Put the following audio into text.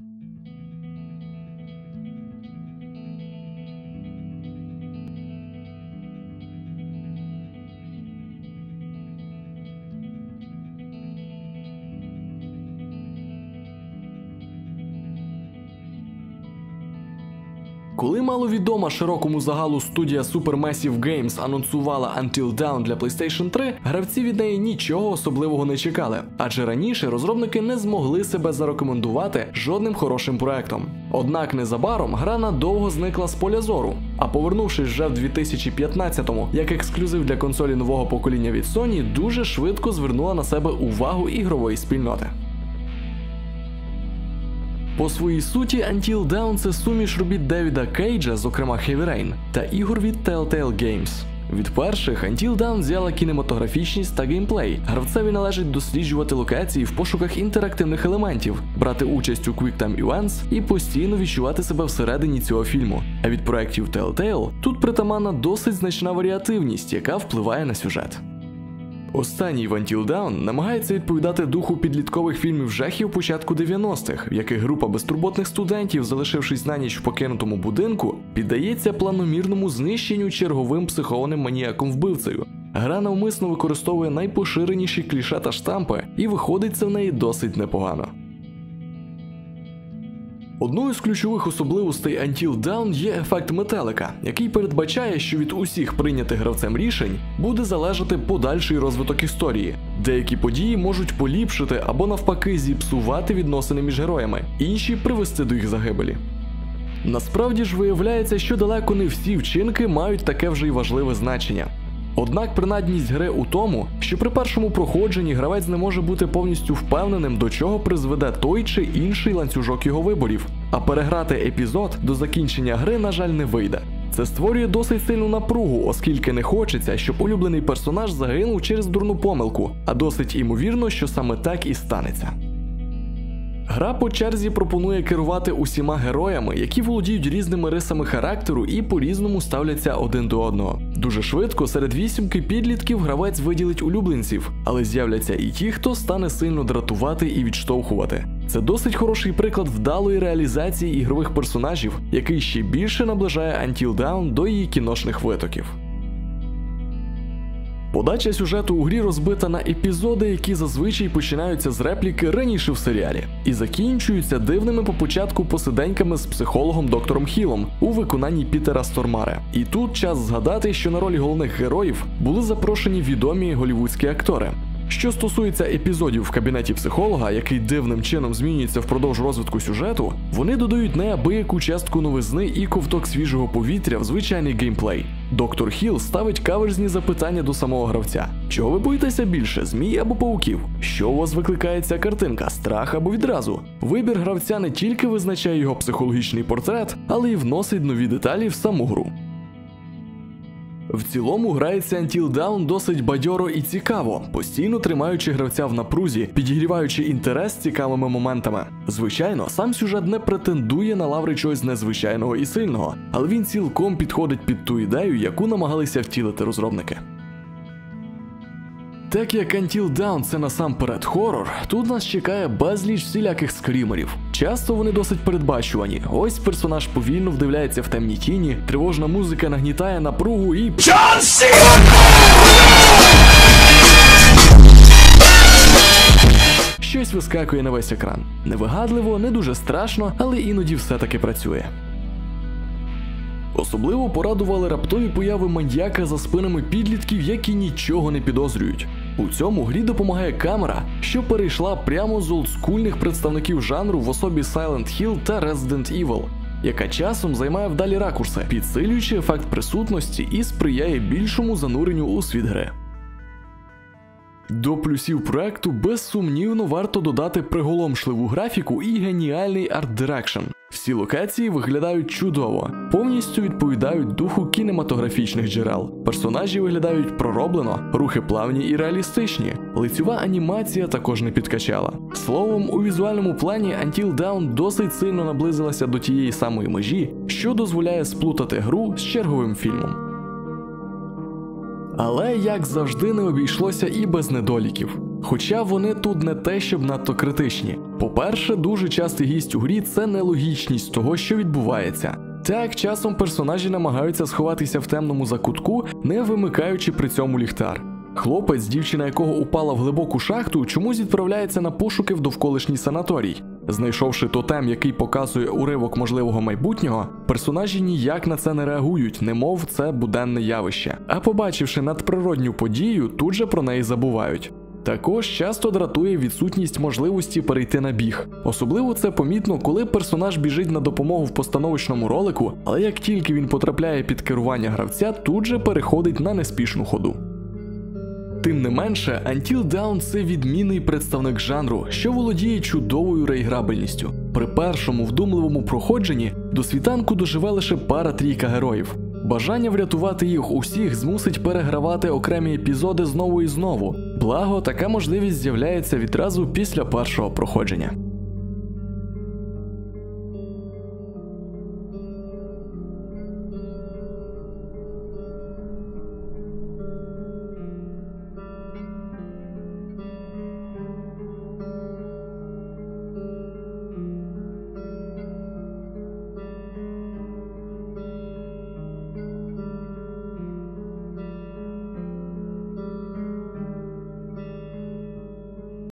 thank you Коли маловідома широкому загалу студія Supermassive Games анонсувала Until Dawn для PlayStation 3, гравці від неї нічого особливого не чекали, адже раніше розробники не змогли себе зарекомендувати жодним хорошим проектом. Однак незабаром гра надовго зникла з поля зору, а повернувшись вже в 2015-му як ексклюзив для консолі нового покоління від Sony, дуже швидко звернула на себе увагу ігрової спільноти. По своїй суті, Until Dawn – це суміш робіт Девіда Кейджа, зокрема Heavy Rain, та ігор від Telltale Games. Від перших Until Dawn взяла кінематографічність та геймплей. Гравцеві належить досліджувати локації в пошуках інтерактивних елементів, брати участь у QuickTime Events і постійно відчувати себе всередині цього фільму. А від проєктів Telltale тут притаманна досить значна варіативність, яка впливає на сюжет. Останній Until Dawn намагається відповідати духу підліткових фільмів жахів початку 90-х, в яких група безтурботних студентів, залишившись на ніч в покинутому будинку, піддається планомірному знищенню черговим психованим маніяком вбивцею. Гра навмисно використовує найпоширеніші кліше та штампи, і виходить це в неї досить непогано. Одною з ключових особливостей Until Dawn є ефект метелика, який передбачає, що від усіх прийнятих гравцем рішень буде залежати подальший розвиток історії. Деякі події можуть поліпшити або навпаки зіпсувати відносини між героями, інші привести до їх загибелі. Насправді ж виявляється, що далеко не всі вчинки мають таке вже й важливе значення. Однак принадність гри у тому, що при першому проходженні гравець не може бути повністю впевненим, до чого призведе той чи інший ланцюжок його виборів, а переграти епізод до закінчення гри, на жаль, не вийде. Це створює досить сильну напругу, оскільки не хочеться, щоб улюблений персонаж загинув через дурну помилку, а досить імовірно, що саме так і станеться. Гра по черзі пропонує керувати усіма героями, які володіють різними рисами характеру і по-різному ставляться один до одного. Дуже швидко серед вісімки підлітків гравець виділить улюбленців, але з'являться і ті, хто стане сильно дратувати і відштовхувати. Це досить хороший приклад вдалої реалізації ігрових персонажів, який ще більше наближає Until Dawn до її кіношних витоків. Подача сюжету у грі розбита на епізоди, які зазвичай починаються з репліки раніше в серіалі, і закінчуються дивними по початку посиденьками з психологом доктором Хілом у виконанні Пітера Стормаре. І тут час згадати, що на ролі головних героїв були запрошені відомі голівудські актори. Що стосується епізодів в кабінеті психолога, який дивним чином змінюється впродовж розвитку сюжету, вони додають неабияку частку новизни і ковток свіжого повітря в звичайний геймплей. Доктор Хіл ставить каверзні запитання до самого гравця: чого ви боїтеся більше, змій або пауків? Що у вас викликає ця картинка, страх або відразу? Вибір гравця не тільки визначає його психологічний портрет, але й вносить нові деталі в саму гру. В цілому грається Until Dawn досить бадьоро і цікаво, постійно тримаючи гравця в напрузі, підігріваючи інтерес цікавими моментами. Звичайно, сам сюжет не претендує на лаври чогось незвичайного і сильного, але він цілком підходить під ту ідею, яку намагалися втілити розробники. Так як Until Dawn це насамперед хорор, тут нас чекає безліч всіляких скрімерів. Часто вони досить передбачувані. Ось персонаж повільно вдивляється в темні тіні, тривожна музика нагнітає напругу і. Джон Щось вискакує на весь екран. Невигадливо, не дуже страшно, але іноді все-таки працює. Особливо порадували раптові появи маньяка за спинами підлітків, які нічого не підозрюють. У цьому грі допомагає камера, що перейшла прямо з олдскульних представників жанру в особі Silent Hill та Resident Evil, яка часом займає вдалі ракурси, підсилюючи ефект присутності і сприяє більшому зануренню у світ гри. До плюсів проекту безсумнівно варто додати приголомшливу графіку і геніальний арт-дирекшн. Всі локації виглядають чудово, повністю відповідають духу кінематографічних джерел. Персонажі виглядають пророблено, рухи плавні і реалістичні. Лицьова анімація також не підкачала. Словом, у візуальному плані Until Dawn досить сильно наблизилася до тієї самої межі, що дозволяє сплутати гру з черговим фільмом. Але як завжди не обійшлося і без недоліків. Хоча вони тут не те, щоб надто критичні. По-перше, дуже частий гість у грі це нелогічність того, що відбувається. Так, часом персонажі намагаються сховатися в темному закутку, не вимикаючи при цьому ліхтар. Хлопець, дівчина якого упала в глибоку шахту, чомусь відправляється на пошуки в довколишній санаторій. Знайшовши тотем, який показує уривок можливого майбутнього, персонажі ніяк на це не реагують, немов це буденне явище. А побачивши надприродню подію, тут же про неї забувають. Також часто дратує відсутність можливості перейти на біг. Особливо це помітно, коли персонаж біжить на допомогу в постановочному ролику, але як тільки він потрапляє під керування гравця, тут же переходить на неспішну ходу. Тим не менше, Until Dawn – це відмінний представник жанру, що володіє чудовою реіграбельністю. При першому вдумливому проходженні до світанку доживе лише пара трійка героїв. Бажання врятувати їх усіх змусить перегравати окремі епізоди знову і знову. Благо, така можливість з'являється відразу після першого проходження.